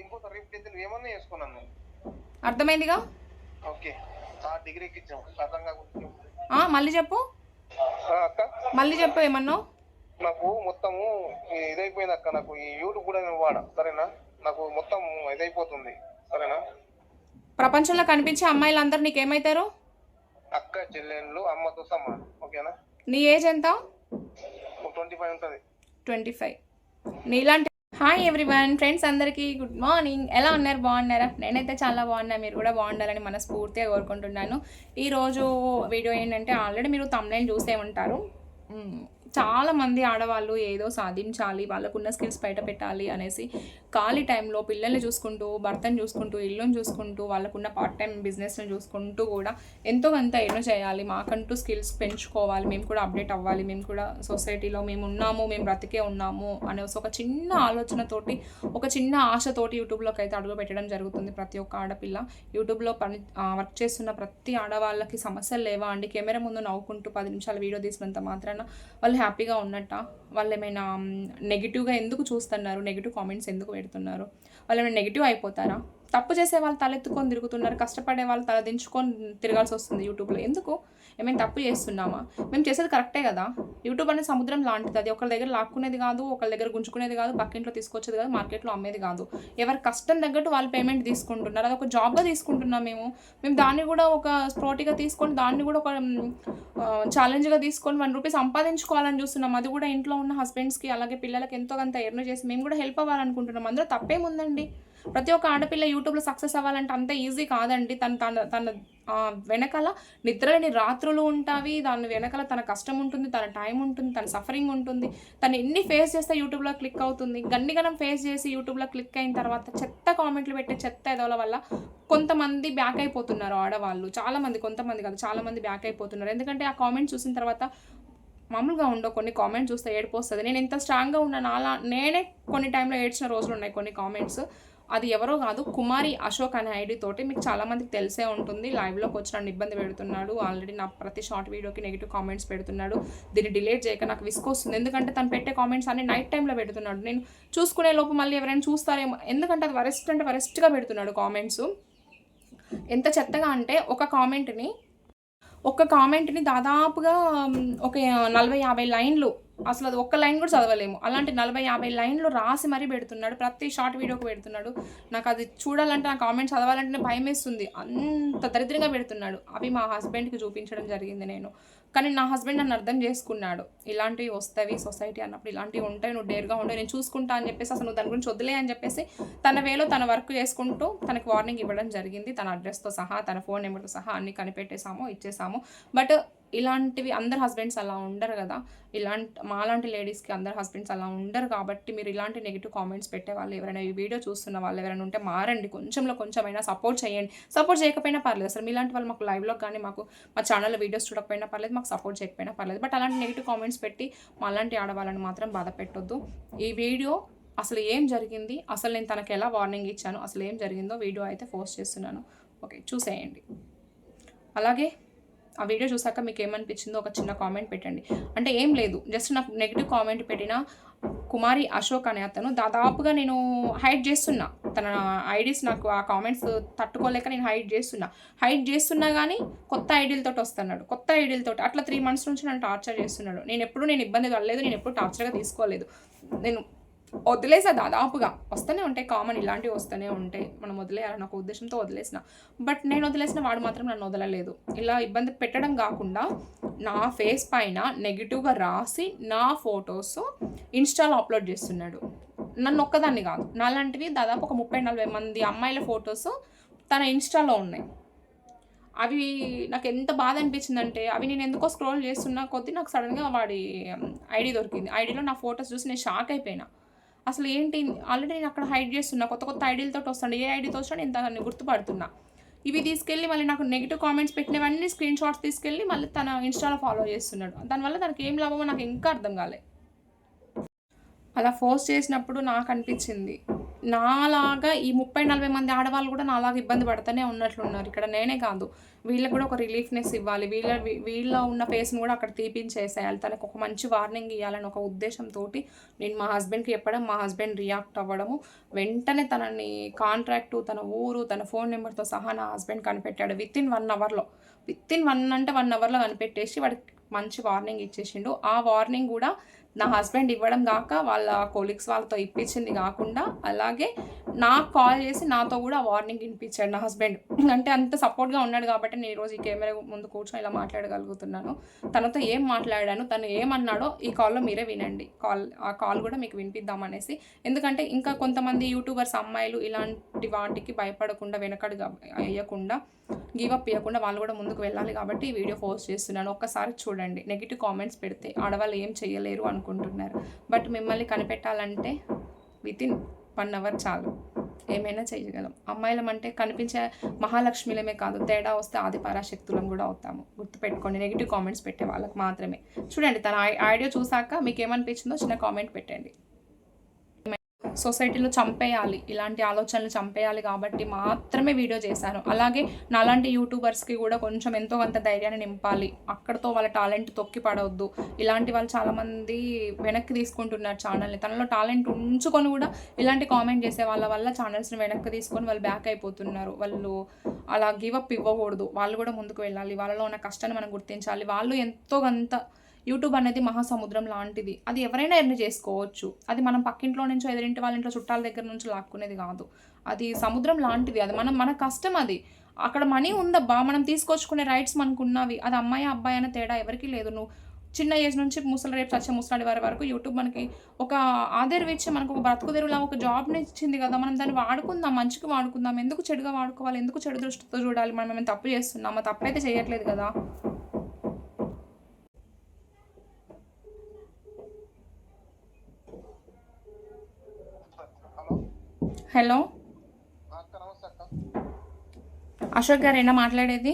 ఇంకో రిప్లేస్ ఏమన్నా చేసుకున్నాను నేను అర్థమైందిగా? ఓకే. ఆ డిగ్రీకి ఇచ్చాం అర్థం కాకుండా ఆ, మళ్ళీ చెప్పు. అక్క. మళ్ళీ చెప్పు ఏమన్నావు నాకు మొత్తము ఇదైపోయింది అక్క. నాకు ఈ యూట్యూబ్ కూడా నేను వాడా. సరేనా? నాకు మొత్తం ఇదైపోతుంది. సరేనా? ప్రపంచంలో కనిపించే అమ్మాయిలందరూ నీకేమవుతారు అక్క చెల్లెళ్ళు అమ్మతో సమానం. ఓకేనా? నీ ఏజ్ ఎంత? ట్వంటీ ఫైవ్ ఉంటుంది. Twenty five. నీలాంటి హాయ్ ఎవ్రీవన్ ఫ్రెండ్స్ అందరికీ గుడ్ మార్నింగ్ ఎలా ఉన్నారు? బాగున్నారా? నేనైతే చాలా బాగున్నా. మీరు కూడా బాగుండాలని మనస్ఫూర్తిగా కోరుకుంటున్నాను. ఈరోజు వీడియో ఏంటంటే ఆల్రెడీ మీరు తమ్నైల్ చూసే ఉంటారు. చాలామంది చాలా మంది ఆడవాళ్ళు ఏదో సాధించాలి వాళ్ళకున్న స్కిల్స్ బయట పెట్టాలి అనేసి ఖాళీ టైంలో పిల్లల్ని చూసుకుంటూ భర్తను చూసుకుంటూ ఇల్లుని చూసుకుంటూ వాళ్ళకున్న పార్ట్ టైం బిజినెస్ని చూసుకుంటూ కూడా ఎంతో కొంత ఎన్నో చేయాలి. మాకంటూ స్కిల్స్ పెంచుకోవాలి. మేము కూడా అప్డేట్ అవ్వాలి. మేము కూడా సొసైటీలో మేము ఉన్నాము మేము బ్రతికే ఉన్నాము అనే ఒక చిన్న ఆలోచనతోటి ఒక చిన్న ఆశతోటి యూట్యూబ్లోకి అయితే అడుగు పెట్టడం జరుగుతుంది ప్రతి ఒక్క ఆడపిల్ల. యూట్యూబ్లో పని వర్క్ చేస్తున్న ప్రతి ఆడవాళ్ళకి సమస్యలు లేవా అండి? కెమెరా ముందు నవ్వుకుంటూ పది నిమిషాలు వీడియో తీసినంత మాత్రాన వాళ్ళు హ్యాపీగా ఉన్నట్ట? వాళ్ళు ఏమైనా నెగిటివ్గా ఎందుకు చూస్తున్నారు? నెగిటివ్ కామెంట్స్ ఎందుకు పెడుతున్నారు? వాళ్ళు ఏమైనా నెగిటివ్ అయిపోతారా? తప్పు చేసే వాళ్ళు తలెత్తుకొని తిరుగుతున్నారు కష్టపడే వాళ్ళు తల దించుకొని తిరగాల్సి వస్తుంది యూట్యూబ్లో. ఎందుకు? ఏమైనా తప్పు చేస్తున్నామా? మేము చేసేది కరెక్టే కదా? యూట్యూబ్ అనేది సముద్రం లాంటిది. అది ఒకరి దగ్గర లాక్కునేది కాదు ఒకరి దగ్గర గుంజుకునేది కాదు పక్కింట్లో తీసుకొచ్చేది కాదు మార్కెట్లో అమ్మేది కాదు. ఎవరి కష్టం తగ్గట్టు వాళ్ళు పేమెంట్ తీసుకుంటున్నారు. అది ఒక జాబ్గా తీసుకుంటున్నాం మేము. మేము దాన్ని కూడా ఒక స్ప్రోటిగా తీసుకొని దాన్ని కూడా ఒక ఛాలెంజ్గా తీసుకొని వన్ రూపీస్ సంపాదించుకోవాలని చూస్తున్నాం. అది కూడా ఇంట్లో ఉన్న హస్బెండ్స్కి అలాగే పిల్లలకి ఎంతో కొంత ఎర్న్ చేసి మేము కూడా హెల్ప్ అవ్వాలనుకుంటున్నాం. అందులో తప్పేముందండి? ప్రతి ఒక్క ఆడపిల్ల యూట్యూబ్లో సక్సెస్ అవ్వాలంటే అంత ఈజీ కాదండి. తన తన తన వెనకాల నిద్రలేని రాత్రులు ఉంటావి దాని వెనకాల తన కష్టం ఉంటుంది తన టైం ఉంటుంది తన సఫరింగ్ ఉంటుంది. తను ఎన్ని ఫేస్ చేస్తే యూట్యూబ్లో క్లిక్ అవుతుంది. గన్నిగనం ఫేస్ చేసి యూట్యూబ్లో క్లిక్ అయిన తర్వాత చెత్త కామెంట్లు పెట్టే చెత్త ఎదవల వల్ల కొంతమంది బ్యాక్ అయిపోతున్నారు ఆడవాళ్ళు. చాలామంది కొంతమంది కాదు చాలామంది బ్యాక్ అయిపోతున్నారు. ఎందుకంటే ఆ కామెంట్ చూసిన తర్వాత మామూలుగా ఉండవు. కొన్ని కామెంట్స్ చూస్తే ఏడిపోస్తుంది నేను ఎంత స్ట్రాంగ్గా ఉన్నాను అలా నేనే కొన్ని టైంలో ఏడ్చిన రోజులు ఉన్నాయి కొన్ని కామెంట్స్ అది ఎవరో కాదు కుమారి అశోక్ అనే ఐడి తోటి మీకు చాలా మందికి తెలిసే ఉంటుంది. లైవ్లోకి వచ్చి నన్ను ఇబ్బంది పెడుతున్నాడు. ఆల్రెడీ నా ప్రతి షార్ట్ వీడియోకి నెగిటివ్ కామెంట్స్ పెడుతున్నాడు. దీన్ని డిలీట్ చేయక నాకు విసుకొస్తుంది ఎందుకంటే తను పెట్టే కామెంట్స్ అన్ని నైట్ టైంలో పెడుతున్నాడు. నేను చూసుకునే లోపు మళ్ళీ ఎవరైనా చూస్తారేమో ఎందుకంటే అది వరెస్ట్ అంటే వరెస్ట్గా పెడుతున్నాడు కామెంట్స్ ఎంత చెత్తగా అంటే ఒక కామెంట్ని ఒక కామెంట్ని దాదాపుగా ఒక నలభై యాభై లైన్లు అసలు అది ఒక్క లైన్ కూడా చదవలేము. అలాంటి నలభై యాభై లైన్లు రాసి మరీ పెడుతున్నాడు. ప్రతి షార్ట్ వీడియోకి పెడుతున్నాడు. నాకు అది చూడాలంటే నా కామెంట్ చదవాలంటే భయం వేస్తుంది అంత దరిద్రంగా పెడుతున్నాడు. అవి మా హస్బెండ్కి చూపించడం జరిగింది నేను. కానీ నా హస్బెండ్ నన్ను అర్థం చేసుకున్నాడు. ఇలాంటివి వస్తాయి సొసైటీ అన్నప్పుడు ఇలాంటివి ఉంటాయి నువ్వు డేర్గా ఉండే నేను చూసుకుంటా అని చెప్పేసి అసలు నువ్వు దాని గురించి వదిలే అని చెప్పేసి తన వేలో తన వర్క్ చేసుకుంటూ తనకి వార్నింగ్ ఇవ్వడం జరిగింది. తన అడ్రస్తో సహా తన ఫోన్ నెంబర్తో సహా అన్ని కనిపెట్టేసాము ఇచ్చేసాము బట్ ఇలాంటివి అందరు హస్బెండ్స్ అలా ఉండరు కదా. ఇలాంటి మాలాంటి లేడీస్కి అందరు హస్బెండ్స్ అలా ఉండరు కాబట్టి మీరు ఇలాంటి నెగిటివ్ కామెంట్స్ పెట్టే వాళ్ళు ఎవరైనా ఈ వీడియో చూస్తున్న వాళ్ళు ఎవరైనా ఉంటే మారండి. కొంచెంలో కొంచెమైనా సపోర్ట్ చేయండి. సపోర్ట్ చేయకపోయినా పర్లేదు. అసలు మీలాంటి వాళ్ళు మాకు లైవ్లో కానీ మాకు మా ఛానల్లో వీడియోస్ చూడకపోయినా పర్లేదు మాకు సపోర్ట్ చేయకపోయినా పర్లేదు. బట్ అలాంటి నెగిటివ్ కామెంట్స్ పెట్టి మాలాంటి ఆడవాళ్ళని మాత్రం బాధ పెట్టొద్దు. ఈ వీడియో అసలు ఏం జరిగింది? అసలు నేను తనకి ఎలా వార్నింగ్ ఇచ్చాను? అసలు ఏం జరిగిందో వీడియో అయితే పోస్ట్ చేస్తున్నాను. ఓకే చూసేయండి. అలాగే ఆ వీడియో చూసాక మీకు ఏమనిపించిందో ఒక చిన్న కామెంట్ పెట్టండి. అంటే ఏం లేదు జస్ట్ నాకు నెగిటివ్ కామెంట్ పెట్టిన కుమారి అశోక్ అనే అతను దాదాపుగా నేను హైడ్ చేస్తున్నా. తన ఐడీస్ నాకు ఆ కామెంట్స్ తట్టుకోలేక నేను హైడ్ చేస్తున్నా. హైడ్ చేస్తున్నా కానీ కొత్త ఐడీలతో వస్తున్నాడు. కొత్త ఐడీలతో అట్లా త్రీ మంత్స్ నుంచి నన్ను టార్చర్ చేస్తున్నాడు. నేను ఎప్పుడు నేను ఇబ్బంది కలలేదు నేను ఎప్పుడు టార్చర్గా తీసుకోలేదు. నేను వదిలేసా దాదాపుగా. వస్తూనే ఉంటాయి కామన్ ఇలాంటివి వస్తూనే ఉంటాయి మనం వదిలేయాలని ఒక ఉద్దేశంతో వదిలేసిన. బట్ నేను వదిలేసిన వాడు మాత్రం నన్ను వదలలేదు. ఇలా ఇబ్బంది పెట్టడం కాకుండా నా ఫేస్ పైన నెగిటివ్గా రాసి నా ఫొటోస్ ఇన్స్టాలో అప్లోడ్ చేస్తున్నాడు. నన్ను ఒక్కదాన్ని కాదు. నాలాంటివి దాదాపు ఒక ముప్పై నలభై మంది అమ్మాయిల ఫొటోస్ తన ఇన్స్టాలో ఉన్నాయి. అవి నాకు ఎంత బాధ అనిపించిందంటే అవి నేను ఎందుకో స్క్రోల్ చేస్తున్నా కొద్దీ నాకు సడన్గా వాడి um, ఐడి దొరికింది. ఐడిలో నా ఫొటోస్ చూసి నేను షాక్ అయిపోయినా. అసలు ఏంటి? ఆల్రెడీ నేను అక్కడ హైడ్ చేస్తున్నా. కొత్త కొత్త ఐడీలతో వస్తాను ఏ ఐడితో వచ్చినా నేను దాన్ని గుర్తుపడుతున్నా. ఇవి తీసుకెళ్ళి మళ్ళీ నాకు నెగిటివ్ కామెంట్స్ పెట్టినవన్నీ స్క్రీన్ షాట్స్ తీసుకెళ్ళి మళ్ళీ తన ఇన్స్టాలో ఫాలో చేస్తున్నాడు. దానివల్ల తనకి ఏం లాభమో నాకు ఇంకా అర్థం కాలే. అలా ఫోర్స్ చేసినప్పుడు నాకు అనిపించింది. నాలాగా ఈ ముప్పై నలభై మంది ఆడవాళ్ళు కూడా నాలాగా ఇబ్బంది పడుతూనే ఉన్నట్లున్నారు ఇక్కడ నేనే కాదు. వీళ్ళకి కూడా ఒక రిలీఫ్నెస్ ఇవ్వాలి. వీళ్ళ వీళ్ళ ఉన్న ఫేస్ని కూడా అక్కడ తీపించేసేయాలి. తనకు ఒక మంచి వార్నింగ్ ఇవ్వాలని ఒక ఉద్దేశంతో నేను మా హస్బెండ్కి చెప్పడం మా హస్బెండ్ రియాక్ట్ అవ్వడము. వెంటనే తనని కాంట్రాక్టు తన ఊరు తన ఫోన్ నెంబర్తో సహా నా హస్బెండ్ కనిపెట్టాడు. విత్ ఇన్ వన్ అవర్లో. విత్ ఇన్ వన్ అంటే వన్ అవర్లో కనిపెట్టేసి వాడికి మంచి వార్నింగ్ ఇచ్చేసిండు. ఆ వార్నింగ్ కూడా నా హస్బెండ్ ఇవ్వడం కాక వాళ్ళ కొలీగ్స్ వాళ్ళతో ఇప్పించింది కాకుండా అలాగే నాకు కాల్ చేసి నాతో కూడా వార్నింగ్ వినిపించాడు నా హస్బెండ్ అంటే అంత సపోర్ట్గా ఉన్నాడు కాబట్టి నేను ఈరోజు ఈ కెమెరా ముందు కూర్చొని ఇలా మాట్లాడగలుగుతున్నాను. తనతో ఏం మాట్లాడాను తను ఏమన్నాడో ఈ కాల్లో మీరే వినండి. కాల్ ఆ కాల్ కూడా మీకు వినిపిద్దామనేసి ఎందుకంటే ఇంకా కొంతమంది యూట్యూబర్స్ అమ్మాయిలు ఇలాంటి వాటికి భయపడకుండా వెనకడు అయ్యకుండా గివ్ అప్ ఇవ్వకుండా వాళ్ళు కూడా ముందుకు వెళ్ళాలి కాబట్టి ఈ వీడియో పోస్ట్ చేస్తున్నాను. ఒక్కసారి చూడండి. నెగిటివ్ కామెంట్స్ పెడితే ఆడవాళ్ళు ఏం చేయలేరు అనుకుంటున్నారు. బట్ మిమ్మల్ని కనిపెట్టాలంటే విత్ ఇన్ వన్ అవర్ చాలు. ఏమైనా చేయగలం. అమ్మాయిలం అంటే కనిపించే మహాలక్ష్మిలమే కాదు తేడా వస్తే ఆది పరాశక్తులం కూడా అవుతాము. గుర్తుపెట్టుకోండి నెగిటివ్ కామెంట్స్ పెట్టే వాళ్ళకి మాత్రమే. చూడండి తన ఐ- ఆడియో చూసాక మీకు ఏమనిపించిందో చిన్న కామెంట్ పెట్టండి. సొసైటీలో చంపేయాలి ఇలాంటి ఆలోచనలు చంపేయాలి కాబట్టి మాత్రమే వీడియో చేశాను. అలాగే నాలాంటి యూట్యూబర్స్కి కూడా కొంచెం ఎంతో కొంత ధైర్యాన్ని నింపాలి. అక్కడతో వాళ్ళ టాలెంట్ తొక్కి పడవద్దు. ఇలాంటి వాళ్ళు చాలామంది వెనక్కి తీసుకుంటున్నారు ఛానల్ని. తనలో టాలెంట్ ఉంచుకొని కూడా ఇలాంటి కామెంట్ చేసే వాళ్ళ వల్ల ఛానల్స్ని వెనక్కి తీసుకొని వాళ్ళు బ్యాక్ అయిపోతున్నారు. వాళ్ళు అలా గివ్ అప్ ఇవ్వకూడదు. వాళ్ళు కూడా ముందుకు వెళ్ళాలి. వాళ్ళలో ఉన్న కష్టాన్ని మనం గుర్తించాలి. వాళ్ళు ఎంతో కొంత యూట్యూబ్ అనేది మహాసముద్రం లాంటిది. అది ఎవరైనా ఎర్న్ చేసుకోవచ్చు. అది మనం పక్కింట్లో నుంచో ఎదురింటి వాళ్ళ ఇంట్లో చుట్టాల దగ్గర నుంచి లాక్కునేది కాదు. అది సముద్రం లాంటిది. అది మనం మన కష్టం అది. అక్కడ మనీ ఉందబ్బా. మనం తీసుకొచ్చుకునే రైట్స్ మనకు ఉన్నవి అది అమ్మాయి అబ్బాయి అనే తేడా ఎవరికీ లేదు. నువ్వు చిన్న ఏజ్ నుంచి ముసలి రేపు చచ్చే ముసలాడి వారి వరకు యూట్యూబ్ మనకి ఒక ఆధారం ఇచ్చి మనకు ఒక బ్రతుకు తెరువులా ఒక జాబ్ని ఇచ్చింది కదా. మనం దాన్ని వాడుకుందాం మంచిగా వాడుకుందాం. ఎందుకు చెడుగా వాడుకోవాలి? ఎందుకు చెడు దృష్టితో చూడాలి? మనం ఏమైనా తప్పు చేస్తున్నామా? తప్పైతే చేయట్లేదు కదా. హలో అశోక్ గారు ఏనా మాట్లాడేది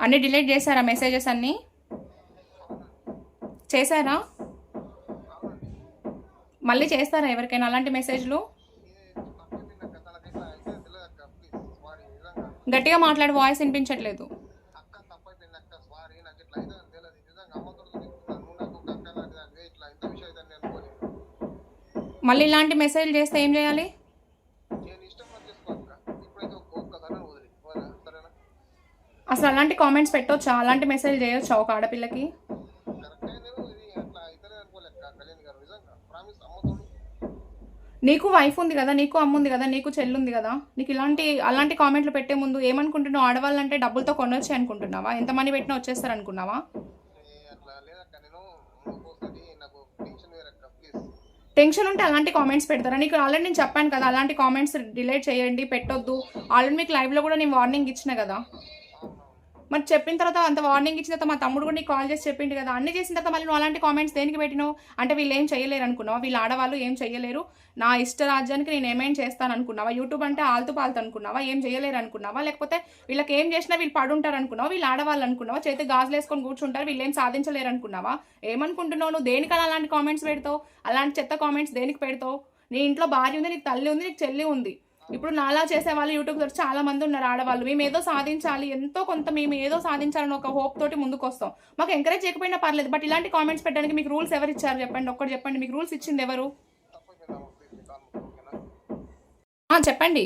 అన్నీ డిలీట్ చేశారా మెసేజెస్ అన్నీ చేశారా మళ్ళీ చేస్తారా ఎవరికైనా అలాంటి మెసేజ్లు గట్టిగా మాట్లాడి వాయిస్ వినిపించట్లేదు అక్క తప్పైపోయింది అక్క సారీ నాకు ఇట్లా అయితే తెలియదు నిజంగా అమ్మతో చెప్తున్నాను నువ్వు నాకు ఒక అక్క లాంటి దానివే ఇట్లా ఇంత విషయం అయితే నేను అనుకోలేదు మళ్ళీ ఇలాంటి మెసేజ్లు చేస్తే ఏం చేయాలి? అసలు అలాంటి కామెంట్స్ పెట్టొచ్చా? అలాంటి మెసేజ్ చేయొచ్చా ఒక ఆడపిల్లకి? నీకు వైఫ్ ఉంది కదా నీకు అమ్మ ఉంది కదా నీకు చెల్లుంది కదా నీకు ఇలాంటి అలాంటి కామెంట్లు పెట్టే ముందు ఏమనుకుంటున్నావు? ఆడవాళ్ళంటే డబ్బులతో కొనొచ్చి అనుకుంటున్నావా? ఎంత మనీ పెట్టినా వచ్చేస్తారు అనుకున్నావా ఏ అట్లా లేదక్క నేను ఒక్కోసారి నాకు టెన్షన్ వేరక్క ప్లీజ్ టెన్షన్ ఉంటే అలాంటి కామెంట్స్ పెడతారా? నీకు ఆల్రెడీ నేను చెప్పాను కదా అలాంటి కామెంట్స్ డిలేట్ చేయండి పెట్టొద్దు. ఆల్రెడీ మీకు లైవ్లో కూడా నేను వార్నింగ్ ఇచ్చిన కదా. మరి చెప్పిన తర్వాత అంత వార్నింగ్ ఇచ్చిన తర్వాత మా తమ్ముడు కూడా నీకు కాల్ చేసి చెప్పిండు కదా. అన్ని చేసిన తర్వాత మళ్ళీ నువ్వు అలాంటి కామెంట్స్ దేనికి పెట్టినావు? అంటే వీళ్ళు ఏం చేయలేరు అనుకున్నావా? వీళ్ళు ఆడవాళ్ళు ఏం చేయలేరు? నా ఇష్ట రాజ్యానికి నేను ఏమేం చేస్తాను అనుకున్నావా? యూట్యూబ్ అంటే ఆల్తు పాల్తు అనుకున్నావా? ఏం చేయలేరు అనుకున్నావా? లేకపోతే వీళ్ళకి ఏం చేసినా వీళ్ళు పడుంటారు అనుకున్నావా? వీళ్ళు ఆడవాళ్ళు అనుకున్నావా? చేతి గాజులు వేసుకొని కూర్చుంటారు వీళ్ళు ఏం సాధించలేరు అనుకున్నావా? ఏమనుకుంటున్నావు నువ్వు? దేనికని అలాంటి కామెంట్స్ పెడతావు? అలాంటి చెత్త కామెంట్స్ దేనికి పెడతావు? నీ ఇంట్లో భార్య ఉంది నీకు తల్లి ఉంది నీకు చెల్లి ఉంది. ఇప్పుడు నాలా చేసే వాళ్ళు యూట్యూబ్ ద్వారా చాలా మంది ఉన్నారు ఆడవాళ్ళు. మేము ఏదో సాధించాలి ఎంతో కొంత మేము ఏదో సాధించాలని ఒక హోప్ తోటి ముందుకు వస్తాం. మాకు ఎంకరేజ్ చేయకపోయినా పర్లేదు బట్ ఇలాంటి కామెంట్స్ పెట్టడానికి మీకు రూల్స్ ఎవరు ఇచ్చారు చెప్పండి? ఒక్కటి చెప్పండి మీకు రూల్స్ ఇచ్చింది ఎవరు? చెప్పండి.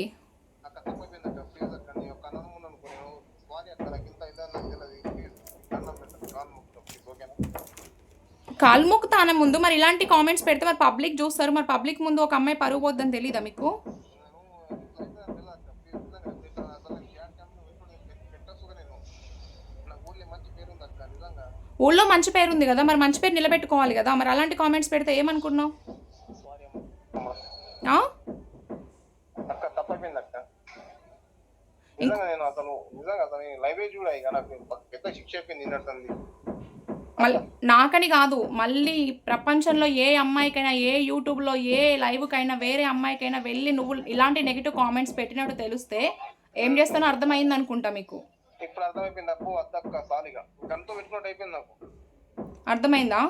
కాల్ముక్ తప్పైపోయింది ముందు మరి ఇలాంటి కామెంట్స్ పెడితే మరి పబ్లిక్ చూస్తారు. మరి పబ్లిక్ ముందు ఒక అమ్మాయి పరుగు పోద్దని తెలీదా మీకు నేను ఇట్లా అయితే తెలియదు అక్క ప్లీజ్ నిజంగా ఇట్లా అసలు క్యాట్ క్యాంప్ ఎప్పుడు పెట్టచ్చుగా నేను నా ఊర్లో మంచి పేరు ఉంది అక్క నిజంగా ఊళ్ళో మంచి పేరు ఉంది కదా మరి మంచి పేరు నిలబెట్టుకోవాలి కదా. మరి అలాంటి కామెంట్స్ పెడితే ఏమనుకున్నావు? నాకని కాదు మళ్ళీ ప్రపంచంలో ఏ అమ్మాయికైనా ఏ యూట్యూబ్లో ఏ లైవ్కైనా వేరే అమ్మాయికైనా వెళ్ళి నువ్వు ఇలాంటి నెగిటివ్ కామెంట్స్ పెట్టినట్టు తెలిస్తే ఏం చేస్తానో అర్థమైంది అనుకుంటా మీకు. అర్థమైపోయింది అప్పు వద్దక్క సాలిగా. గంతో పెట్టుకున్నట్టు అయిపోయింది నాకు. అర్థమైందా?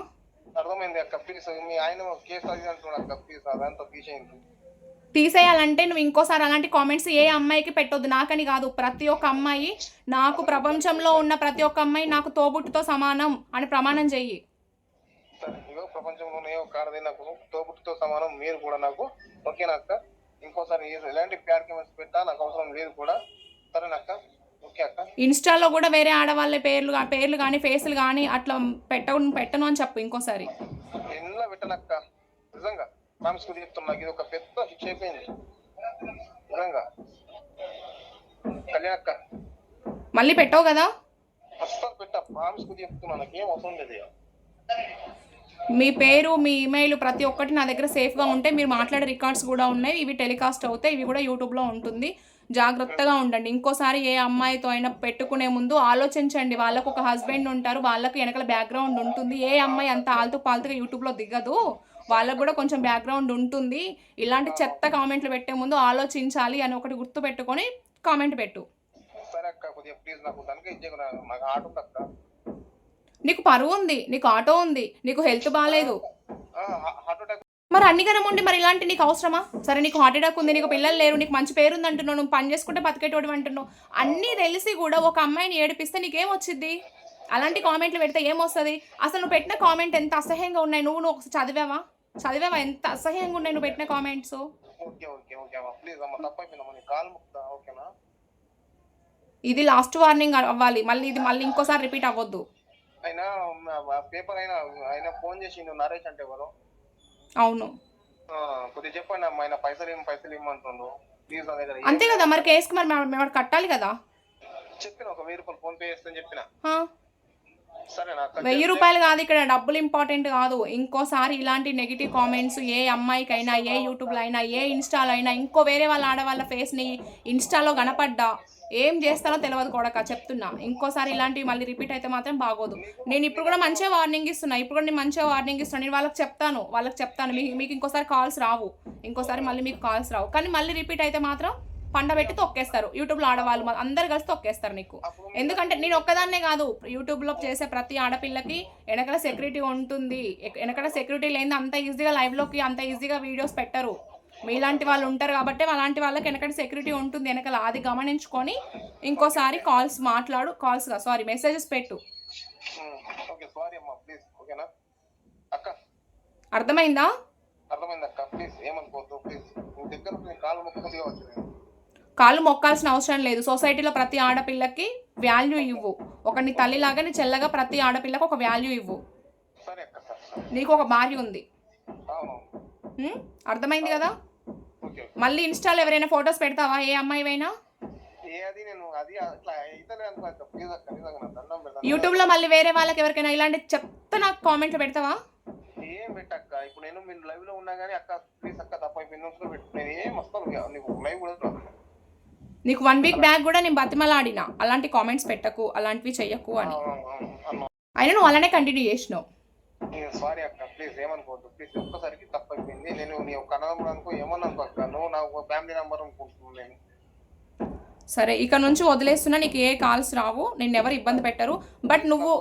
అర్థమైంది అక్క ప్లీజ్ మీ ఆయన కేసు అది అంటున్నాడు అక్క ప్లీజ్ అదంతా తీసేయండి తీసేయాలంటే నువ్వు ఇంకోసారి అలాంటి కామెంట్స్ ఏ అమ్మాయికి పెట్టొద్దు. నాకని కాదు ప్రతి ఒక్క అమ్మాయి నాకు ప్రపంచంలో ఉన్న ప్రతి ఒక్క అమ్మాయి నాకు తోబుట్టుతో సమానం అని ప్రమాణం చెయ్యి. సరే ఇగో ప్రపంచంలోనే ఆడది నాకు. తోబుట్టుతో సమానం మీరు కూడా నాకు. ఓకేనా అక్క? ఇంకోసారి ఎలాంటి ప్యాడ్ కెమెరాస్ పెట్టా? నాకు అవసరం లేదు కూడా. సరేనా అక్క ఓకే అక్క? ఇన్స్టాలో కూడా వేరే ఆడవాళ్ళ పేర్లు పేర్లు కానీ ఫేసులు కానీ అట్లా పెట్టను పెట్టను అని చెప్పు ఇంకోసారి. ఎన్నో పెట్టనక్క నిజంగా. ప్రామిస్ చెప్తున్నా ఇది ఒక పెద్ద శిక్ష అయిపోయింది. నిజంగా. కళ్యాణ్ అక్క. మళ్ళీ పెట్టవు కదా? అస్సలు పెట్ట. ప్రామిస్ చెప్తున్నా నాకు అవసరం లేదు. మీ పేరు మీ ఇమెయిల్ ప్రతి ఒక్కటి నా దగ్గర సేఫ్గా ఉంటే మీరు మాట్లాడే రికార్డ్స్ కూడా ఉన్నాయి. ఇవి టెలికాస్ట్ అవుతాయి ఇవి కూడా యూట్యూబ్లో ఉంటుంది. జాగ్రత్తగా ఉండండి. ఇంకోసారి ఏ అమ్మాయితో అయినా పెట్టుకునే ముందు ఆలోచించండి. వాళ్ళకు ఒక హస్బెండ్ ఉంటారు. వాళ్ళకు వెనకాల బ్యాక్గ్రౌండ్ ఉంటుంది. ఏ అమ్మాయి అంత ఆల్తూ పాల్తుగా యూట్యూబ్లో దిగదు. వాళ్ళకు కూడా కొంచెం బ్యాక్గ్రౌండ్ ఉంటుంది. ఇలాంటి చెత్త కామెంట్లు పెట్టే ముందు ఆలోచించాలి అని ఒకటి గుర్తు పెట్టుకొని కామెంట్ పెట్టు. నాకు పరువు ఉంది. నీకు ఆటో ఉంది. నీకు హెల్త్ బాగాలేదు మరి అన్ని గనం ఉండి మరి ఇలాంటి నీకు అవసరమా? సరే నీకు హార్ట్ అటాక్ ఉంది నీకు పిల్లలు లేరు నీకు మంచి పేరు ఉంది అంటున్నావు నువ్వు పని చేసుకుంటే బతికేటోడు అంటున్నావు. అన్నీ తెలిసి కూడా ఒక అమ్మాయిని ఏడిపిస్తే నీకేం వచ్చింది అలాంటి కామెంట్లు పెడితే ఏమొస్తుంది అసలు నువ్వు పెట్టిన కామెంట్ ఎంత అసహ్యంగా ఉన్నాయి? నువ్వు నువ్వు ఒకసారి చదివావా? చదివావా? ఎంత అసహ్యంగా ఉన్నాయి నువ్వు పెట్టిన కామెంట్స్ ఇది లాస్ట్ వార్నింగ్ అవ్వాలి. మళ్ళీ ఇది మళ్ళీ ఇంకోసారి రిపీట్ అవ్వద్దు. అయినా పేపర్ అయినా ఆయన ఫోన్ చేసిండు నరేష్ అంటే ఎవరు? అవును. ఆ, కొద్దిగా చెప్పండి అమ్మ ఆయన పైసలు పైసలు దగ్గర అంతే కదా మరి కేసుకి మరి మేము- కట్టాలి కదా. చెప్పిన ఒక వెయ్యి రూపాయలు ఫోన్ పే చేస్తాను చెప్పిన. వెయ్యి రూపాయలు కాదు ఇక్కడ డబ్బులు ఇంపార్టెంట్ కాదు. ఇంకోసారి ఇలాంటి నెగిటివ్ కామెంట్స్ ఏ అమ్మాయికైనా ఏ యూట్యూబ్లో అయినా ఏ ఇన్స్టాలో అయినా ఇంకో వేరే వాళ్ళ ఆడవాళ్ళ ఫేస్ని ఇన్స్టాలో కనపడ్డా ఏం చేస్తానో తెలియదు కొడక చెప్తున్నా. ఇంకోసారి ఇలాంటివి మళ్ళీ రిపీట్ అయితే మాత్రం బాగోదు. నేను ఇప్పుడు కూడా మంచిగా వార్నింగ్ ఇస్తున్నా. ఇప్పుడు కూడా నేను మంచిగా వార్నింగ్ ఇస్తున్నా. నేను వాళ్ళకి చెప్తాను. వాళ్ళకి చెప్తాను. మీకు మీకు ఇంకోసారి కాల్స్ రావు. ఇంకోసారి మళ్ళీ మీకు కాల్స్ రావు. కానీ మళ్ళీ రిపీట్ అయితే మాత్రం పండబెట్టి తొక్కేస్తారు. యూట్యూబ్లో ఆడవాళ్ళు అందరు కలిసి తొక్కేస్తారు నీకు. ఎందుకంటే నేను ఒక్కదాన్నే కాదు. యూట్యూబ్లో చేసే ప్రతి ఆడపిల్లకి వెనకాల సెక్యూరిటీ ఉంటుంది. వెనకాల సెక్యూరిటీ లేని అంత ఈజీగా లైవ్లోకి అంత ఈజీగా వీడియోస్ పెట్టరు. మీలాంటి వాళ్ళు ఉంటారు కాబట్టి అలాంటి వాళ్ళకి వెనకటి సెక్యూరిటీ ఉంటుంది. వెనకాల అది గమనించుకొని ఇంకోసారి కాల్స్ మాట్లాడు కాల్స్ సారీ మెసేజెస్ పెట్టు. అర్థమైందా? అర్థమైంది అక్క ప్లీజ్. ఏమనుకోవద్దు ప్లీజ్. నీ దగ్గర కాలు మొక్కుదిగా వచ్చింది. కాళ్ళు మొక్కాల్సిన అవసరం లేదు. సొసైటీలో ప్రతి ఆడపిల్లకి వాల్యూ ఇవ్వు. ఒక నీ తల్లిలాగా నీ చెల్లగా ప్రతి ఆడపిల్లకి ఒక వాల్యూ ఇవ్వు. నీకు ఒక భార్య ఉంది? అర్థమైంది కదా? మళ్ళీ ఇన్స్టాలో ఎవరైనా ఫొటోస్ పెడతావా? ఏ అమ్మాయివైనా? పెడతాను యూట్యూబ్లో మళ్ళీ వేరే వాళ్ళకి ఎవరికైనా ఇలాంటి చెప్తే నాకు కామెంట్లు పెడతావా? ఏం పెట్టక్క? ఇప్పుడు నేను మీరు లైవ్లో ఉన్నా కానీ అక్క ప్లీజ్ అక్క తప్ప పెట్టు నేను ఏం వస్తాను? నీకు లైవ్ కూడా. నీకు వన్ వీక్ బ్యాక్ కూడా నేను బతిమలాడిన. అలాంటి కామెంట్స్ పెట్టకు అలాంటివి చెయ్యకు అని. అయినా నువ్వు అలానే కంటిన్యూ చేసినావు. సారీ అక్క ప్లీజ్ ఏమనుకోవద్దు. ప్లీజ్ ఒక్కసారికి తప్పు అయిపోయింది నేను నీ ఒక అన్నదమ్ముడు అనుకో ఏమన్నా అనుకో అక్క? నువ్వు నా ఫ్యామిలీ నెంబర్ అనుకుంటున్నాను నేను. సరే ఇక నుంచి వదిలేస్తున్నా నీకు ఏ కాల్స్ రావు నిన్ను ఎవరు ఇబ్బంది పెట్టరు. బట్ నువ్వు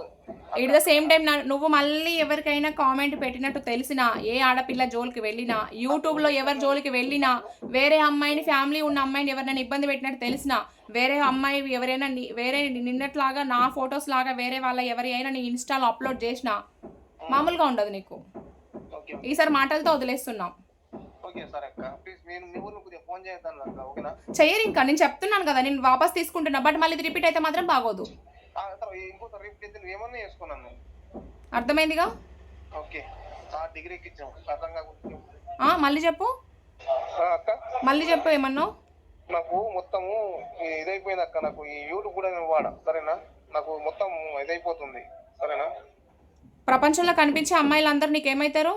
ఎట్ ద సేమ్ టైం నువ్వు మళ్ళీ ఎవరికైనా కామెంట్ పెట్టినట్టు తెలిసినా ఏ ఆడపిల్ల జోలికి వెళ్ళినా యూట్యూబ్లో ఎవరి జోలికి వెళ్ళినా వేరే అమ్మాయిని ఫ్యామిలీ ఉన్న అమ్మాయిని ఎవరైనా ఇబ్బంది పెట్టినట్టు తెలిసినా వేరే అమ్మాయి ఎవరైనా వేరే నిన్నట్లాగా నా ఫొటోస్ లాగా వేరే వాళ్ళ ఎవరి అయినా నీ ఇన్స్టాలో అప్లోడ్ చేసినా మామూలుగా ఉండదు నీకు. ఈసారి మాటలతో వదిలేస్తున్నాం. చెయ్యరు ఇంకా. నేను చెప్తున్నాను కదా నేను వాపస్ తీసుకుంటున్నా బట్ మళ్ళీ రిపీట్ అయితే మాత్రం బాగోదు. ఆ, తర్వాత ఇంకొక రేపు అయితే నువ్వు ఏమన్నా చేసుకున్నాను నేను అర్థమైందిగా? ఓకే. ఆ డిగ్రీకి ఇచ్చాము అర్థం కాకుండా ఆ, మళ్ళీ చెప్పు. ఆ, అక్క? మళ్ళీ చెప్పు ఏమన్నావు? నాకు మొత్తము ఈ ఇదైపోయింది అక్క. నాకు ఈ యూట్యూబ్ కూడా నేను వాడా. సరేనా? నాకు మొత్తం ఇదైపోతుంది. సరేనా? ప్రపంచంలో కనిపించే అమ్మాయిలందరూ నీకేమవుతారు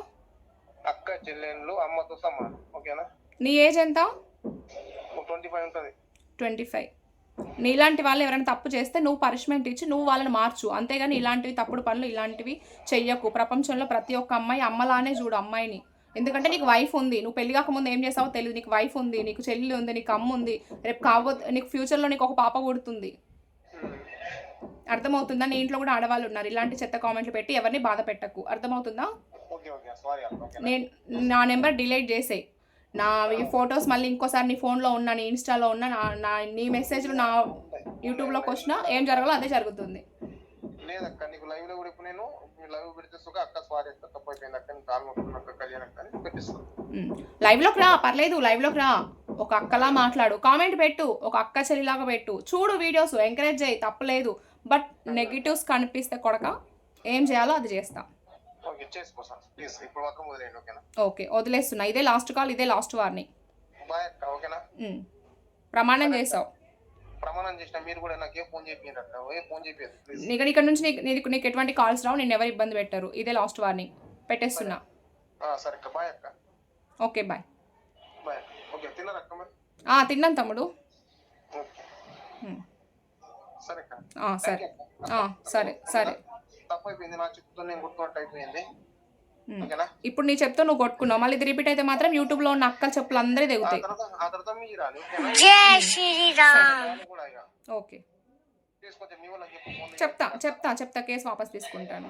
అక్క చెల్లెళ్ళు అమ్మతో సమానం. ఓకేనా? నీ ఏజ్ ఎంత? ట్వంటీ ఫైవ్ ఉంటుంది. Twenty five. నీలాంటి వాళ్ళు ఎవరైనా తప్పు చేస్తే నువ్వు పనిష్మెంట్ ఇచ్చి నువ్వు వాళ్ళని మార్చు. అంతేగాని ఇలాంటివి తప్పుడు పనులు ఇలాంటివి చెయ్యకు. ప్రపంచంలో ప్రతి ఒక్క అమ్మాయి అమ్మలానే చూడు అమ్మాయిని. ఎందుకంటే నీకు వైఫ్ ఉంది. నువ్వు పెళ్ళి కాకముందు ఏం చేసావో తెలియదు నీకు వైఫ్ ఉంది. నీకు చెల్లి ఉంది. నీకు అమ్మ ఉంది. రేపు కాబో నీకు ఫ్యూచర్లో నీకు ఒక పాప పుడుతుంది. అర్థమవుతుందా? నీ ఇంట్లో కూడా ఆడవాళ్ళు ఉన్నారు. ఇలాంటి చెత్త కామెంట్లు పెట్టి ఎవరిని బాధ పెట్టకు. అర్థమవుతుందా? నేను నా నెంబర్ డిలీట్ చేసేయి. నా ఈ ఫొటోస్ మళ్ళీ ఇంకోసారి నీ ఫోన్లో ఉన్నా నీ ఇన్స్టాలో ఉన్నా నా నా నీ మెసేజ్లు నా యూట్యూబ్లోకి వచ్చినా ఏం జరగాలో అదే జరుగుతుంది. లేదక్క నీకు లైవ్లో కూడా ఇప్పుడు నేను లైవ్ పెడితే సుఖ అక్క సారీ అక్క తప్పైపోయింది అక్క నీకు కాల్ అక్క కళ్యాణ్ అక్క అని పెట్టిస్తాను ఉమ్. లైవ్లోకి రా పర్లేదు లైవ్లోకి రా. ఒక అక్కలా మాట్లాడు కామెంట్ పెట్టు ఒక అక్క చెల్లిలాగా పెట్టు. చూడు వీడియోస్ ఎంకరేజ్ చేయి తప్పలేదు. బట్ నెగిటివ్స్ కనిపిస్తే కొడక ఏం చేయాలో అది చేస్తా. ఓకే చేసుకోసాను ప్లీజ్ ఇప్పుడు మాత్రం వదిలేయండి ఓకేనా? ఓకే వదిలేస్తున్నా. ఇదే లాస్ట్ కాల్ ఇదే లాస్ట్ వార్నింగ్. బాయ్ అక్క ఓకేనా. ప్రమాణం చేసావు. ప్రమాణం చేసిన మీరు కూడా నాకు ఏ ఫోన్ చేయండి ఏ ఫోన్ ప్లీజ్. నీకు ఇక్కడ నుంచి నీకు నీకు నీకు ఎటువంటి కాల్స్ రావు నేను ఎవరు ఇబ్బంది పెట్టారు. ఇదే లాస్ట్ వార్నింగ్. పెట్టేస్తున్నా. సరే అక్క బాయ్ అక్క. Okay bye. బాయ్ ఓకే తిన్నారా అక్క మరి? ఆ, తిన్నాను తమ్ముడు. సరే సరే. సరే తప్పైపోయింది నా చెప్తుతో నేను గుర్తున్నట్టు అయిపోయింది. ఇప్పుడు నీ చెప్తే నువ్వు కొట్టుకున్నావు. మళ్ళీ ఇది రిపీట్ అయితే మాత్రం యూట్యూబ్లో ఉన్న అక్కల చెప్పులు అందరి ఆ దిగుతాయి ఆ తర్వాత ఓకే. చెప్తా చెప్తా చెప్తా కేసు వాపస్ తీసుకుంటాను.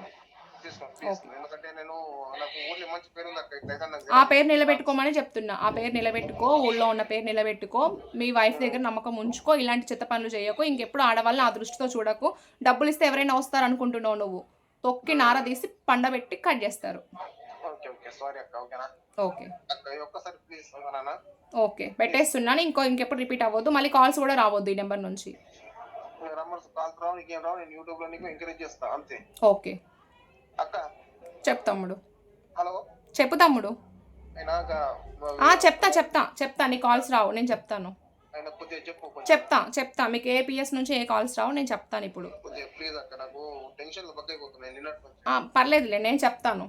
ఆ పేరు నిలబెట్టుకోమని చెప్తున్నా. ఆ పేరు నిలబెట్టుకో ఊళ్ళో ఉన్న పేరు నిలబెట్టుకో మీ వైఫ్ దగ్గర నమ్మకం ఉంచుకో ఇలాంటి చెత్త పనులు చేయకు ఇంకెప్పుడు ఆడవాళ్ళని ఆ దృష్టితో చూడకు. డబ్బులు ఇస్తే ఎవరైనా వస్తారు అనుకుంటున్నావు నువ్వు. తొక్కి నార తీసి పండబెట్టి కట్ చేస్తారు. Okay okay. పెట్టేస్తున్నాను ఇంకో ఇంకెప్పుడు రిపీట్ అవ్వద్దు. మళ్ళీ కాల్స్ కూడా రావద్దు ఈ నెంబర్ నుంచి. ఓకే. చెప్పు తమ్ముడు. హలో. చెప్పు తమ్ముడు. చెప్తా చెప్తా చెప్తా నీ కాల్స్ రావు నేను చెప్తాను. చెప్తా చెప్తా మీకు ఏ పిఎస్ నుంచి ఏ కాల్స్ రావు నేను చెప్తాను ఇప్పుడు. పర్లేదులే నేను చెప్తాను.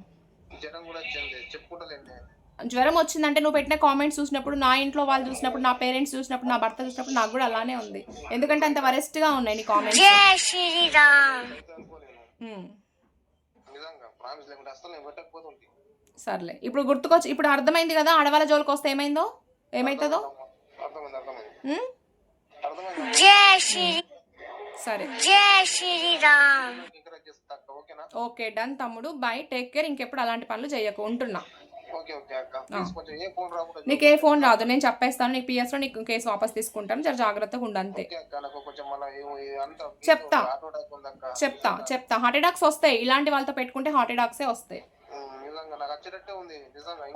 జ్వరం వచ్చిందంటే నువ్వు పెట్టిన కామెంట్స్ చూసినప్పుడు నా ఇంట్లో వాళ్ళు చూసినప్పుడు నా పేరెంట్స్ చూసినప్పుడు నా భర్త చూసినప్పుడు నాకు కూడా అలానే ఉంది. ఎందుకంటే అంత వరెస్ట్గా ఉన్నాయి నీ కామెంట్స్ జై శ్రీరామ్ అయితే అనుకోలేను నిజంగా ప్రామిస్ లేకుండా అసలు నేను పెట్టకపోతుంటే సర్లే. ఇప్పుడు గుర్తుకొచ్చి ఇప్పుడు అర్థమైంది కదా ఆడవాళ్ళ జోలికి వస్తే ఏమైందో? అర్థమైంది అర్థమైంది? అర్థమైంది. శ్రీ సరే. జై శ్రీరామ్. ఓకే డన్ తమ్ముడు. Bye take care. ఇంకెప్పుడు అలాంటి పనులు చేయకు. ఉంటున్నా. నీకు ఏ ఫోన్ రాదు నేను చెప్పేస్తాను నీకు పిఎస్లో నీకు కేసు వాపస్ తీసుకుంటాను జర జాగ్రత్తగా ఉండు అంతే. చెప్తా. చెప్తా చెప్తా. హార్ట్ అటాక్స్ వస్తాయి ఇలాంటి వాళ్ళతో పెట్టుకుంటే హార్ట్ అటాక్సే వస్తాయి.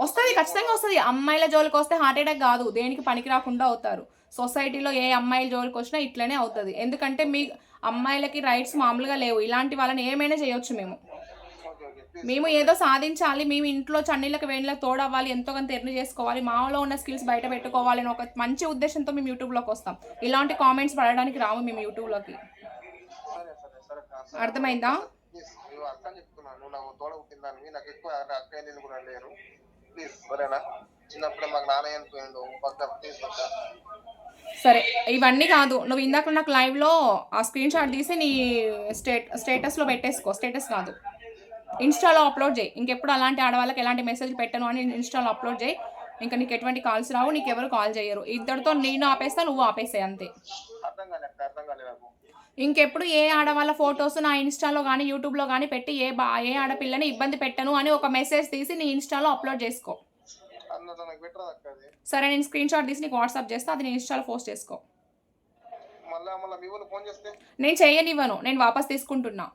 వస్తుంది ఖచ్చితంగా వస్తుంది అమ్మాయిల జోలికి వస్తే హార్ట్ అటాక్ కాదు దేనికి పనికి రాకుండా అవుతారు. సొసైటీలో ఏ అమ్మాయిల జోలికి వచ్చినా ఇట్లనే అవుతుంది. ఎందుకంటే మీ అమ్మాయిలకి రైట్స్ మామూలుగా లేవు. ఇలాంటి వాళ్ళని ఏమైనా చేయొచ్చు మేము. మేము ఏదో సాధించాలి మేము ఇంట్లో చన్నీళ్ళకి వేణిలకు తోడవ్వాలి ఎంతో కొంత ఎర్న్ చేసుకోవాలి మాలో ఉన్న స్కిల్స్ బయట పెట్టుకోవాలి అని ఒక మంచి ఉద్దేశంతో మేము యూట్యూబ్లోకి వస్తాం. ఇలాంటి కామెంట్స్ పడడానికి రాము మేము యూట్యూబ్లోకి. అర్థమైందా? చెప్తున్నాను నాకు తోడ నాకు ఎక్కువ కూడా లేరు. ప్లీజ్ సరేనా? చిన్నప్పుడే మాకు నాన్న అనిపోయిండు పక్క ప్లీజ్ అక్క సరే ఇవన్నీ కాదు. నువ్వు ఇందాక నాకు లైవ్లో ఆ స్క్రీన్ షాట్ తీసి నీ స్టేట్ స్టేటస్లో పెట్టేసుకో. స్టేటస్ కాదు. ఇన్స్టాలో అప్లోడ్ చేయి. ఇంకెప్పుడు అలాంటి ఆడవాళ్ళకి ఎలాంటి మెసేజ్ పెట్టను అని ఇన్స్టాలో అప్లోడ్ చేయి. ఇంకా నీకు ఎటువంటి కాల్స్ రావు నీకు ఎవరు కాల్ చేయరు. ఇద్దరితో నేను ఆపేస్తా నువ్వు ఆపేసాయి అంతే. ఇంకెప్పుడు ఏ ఆడవాళ్ళ ఫొటోస్ నా ఇన్స్టాలో కానీ యూట్యూబ్లో కానీ పెట్టి ఏ బా ఏ ఆడపిల్లని ఇబ్బంది పెట్టను అని ఒక మెసేజ్ తీసి నీ ఇన్స్టాలో అప్లోడ్ చేసుకో. సరే నేను స్క్రీన్ షాట్ తీసి నీకు వాట్సాప్ చేస్తే అది నీ ఇన్స్టాలో పోస్ట్ చేసుకో. నేను చేయనివ్వను నేను వాపస్ తీసుకుంటున్నా.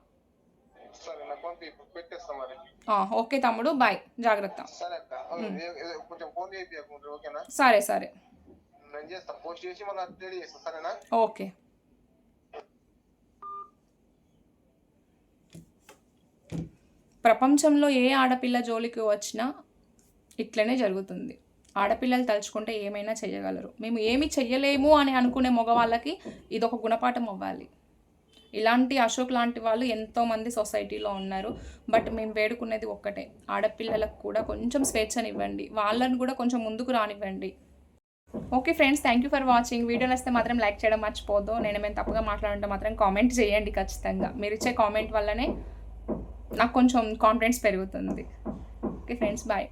పంపి పెట్టేస్తా మరి. ఆ, ఓకే తమ్ముడు బాయ్. జాగ్రత్త. సరే అక్క ఏ- ఏ- కొంచెం ఫోన్ చేయించకుండా ఓకేనా? సరే సరే. నేను చేస్తా పోస్ట్ చేసి మళ్ళీ రెడీ చేస్తా సరేనా? ఓకే. ప్రపంచంలో ఏ ఆడపిల్ల జోలికి వచ్చినా ఇట్లనే జరుగుతుంది. ఆడపిల్లలు తలుచుకుంటే ఏమైనా చేయగలరు మేము ఏమి చెయ్యలేము అని అనుకునే మగవాళ్ళకి ఇదొక గుణపాఠం అవ్వాలి. ఇలాంటి అశోక్ లాంటి వాళ్ళు ఎంతోమంది సొసైటీలో ఉన్నారు. బట్ మేము వేడుకునేది ఒక్కటే. ఆడపిల్లలకు కూడా కొంచెం స్వేచ్ఛనివ్వండి. వాళ్ళని కూడా కొంచెం ముందుకు రానివ్వండి. Okay friends thank you for watching. Video నచ్చితే మాత్రం లైక్ చేయడం మర్చిపోదు నేను ఏమైనా తప్పుగా మాట్లాడుంటే మాత్రం కామెంట్ చేయండి ఖచ్చితంగా. మీరు ఇచ్చే కామెంట్ వల్లనే నాకు కొంచెం కాన్ఫిడెన్స్ పెరుగుతుంది. Okay friends bye.